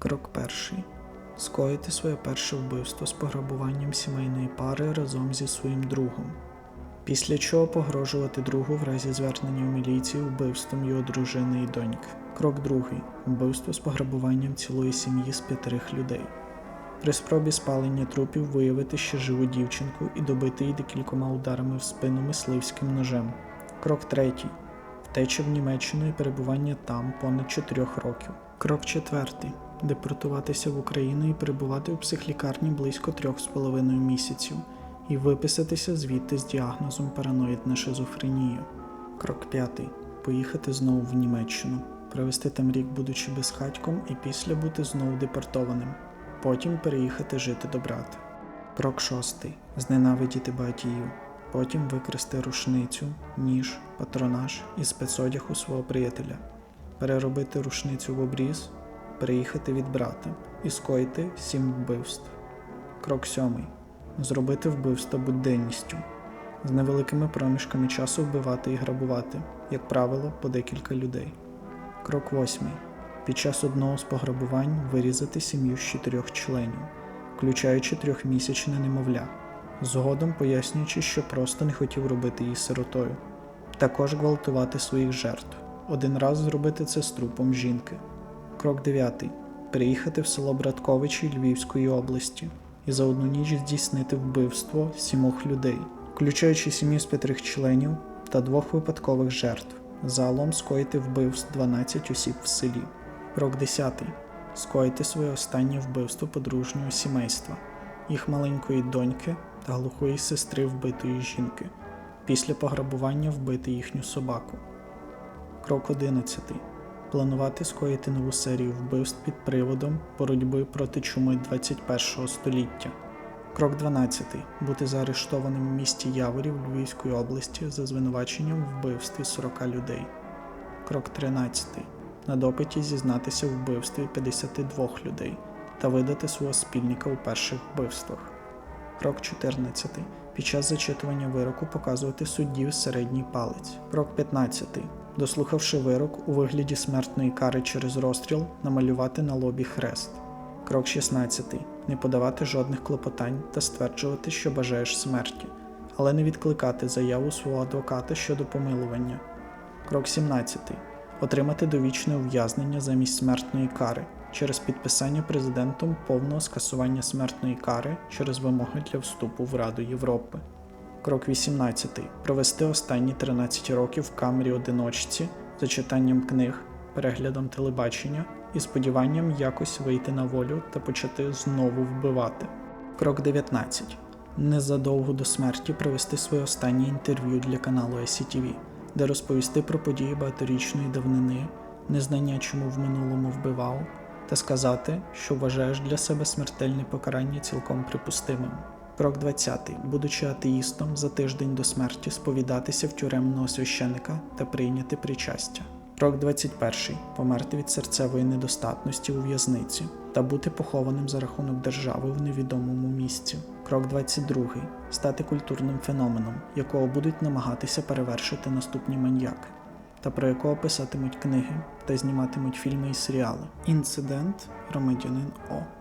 Крок перший. Скоїти своє перше вбивство з пограбуванням сімейної пари разом зі своїм другом. Після чого погрожувати другу в разі звернення в міліцію вбивством його дружини і доньки. Крок другий. Вбивство з пограбуванням цілої сім'ї з п'ятерих людей. При спробі спалення трупів виявити ще живу дівчинку і добити її декількома ударами в спину мисливським ножем. Крок третій. Втеча в Німеччину і перебування там понад 4 років. Крок четвертий. Депортуватися в Україну і перебувати у психлікарні близько 3,5 місяців і виписатися звідти з діагнозом параноїдна шизофренія. Крок п'ятий. Поїхати знову в Німеччину, провести там рік, будучи безхатьком, і після бути знову депортованим. Потім переїхати жити до брата. Крок шостий. Зненавидіти батьків. Потім викрасти рушницю, ніж, патронаж і спецодяг у свого приятеля, переробити рушницю в обріз, переїхати від брата і скоїти сім вбивств. Крок сьомий. Зробити вбивство буденністю. З невеликими проміжками часу вбивати і грабувати, як правило, по декілька людей. Крок восьмий. Під час одного з пограбувань вирізати сім'ю з чотирьох членів, включаючи трьохмісячне немовля, згодом пояснюючи, що просто не хотів робити її сиротою. Також гвалтувати своїх жертв. Один раз зробити це з трупом жінки. Крок 9. Переїхати в село Братковичі Львівської області і за одну ніч здійснити вбивство сімох людей, включаючи сім'ю з п'ятьох членів та двох випадкових жертв. Загалом скоїти вбивств 12 осіб в селі. Крок 10. Скоїти своє останнє вбивство подружнього сімейства, їх маленької доньки та глухої сестри вбитої жінки. Після пограбування вбити їхню собаку. Крок 11. Планувати скоїти нову серію вбивств під приводом боротьби проти чуми 21 століття. Крок 12. Бути заарештованим в місті Яворів Львівської області за звинуваченням в вбивстві 40 людей. Крок 13. На допиті зізнатися в вбивстві 52 людей та видати свого спільника у перших вбивствах. Крок 14. Під час зачитування вироку показувати суддів середній палець. Крок 15. Дослухавши вирок у вигляді смертної кари через розстріл, намалювати на лобі хрест. Крок 16. Не подавати жодних клопотань та стверджувати, що бажаєш смерті, але не відкликати заяву свого адвоката щодо помилування. Крок 17. Отримати довічне ув'язнення замість смертної кари через підписання президентом повного скасування смертної кари через вимоги для вступу в Раду Європи. Крок 18. Провести останні 13 років в камері одиночці за читанням книг, переглядом телебачення і сподіванням якось вийти на волю та почати знову вбивати. Крок 19. Незадовго до смерті провести своє останнє інтерв'ю для каналу SCTV, де розповісти про події багаторічної давнини, незнання, чому в минулому вбивав, та сказати, що вважаєш для себе смертельне покарання цілком припустимим. Крок 20. Будучи атеїстом, за тиждень до смерті сповідатися в тюремного священика та прийняти причастя. Крок 21. Померти від серцевої недостатності у в'язниці та бути похованим за рахунок держави в невідомому місці. Крок 22. Стати культурним феноменом, якого будуть намагатися перевершити наступні маньяки, та про якого писатимуть книги та зніматимуть фільми і серіали. Інцидент громадянин О.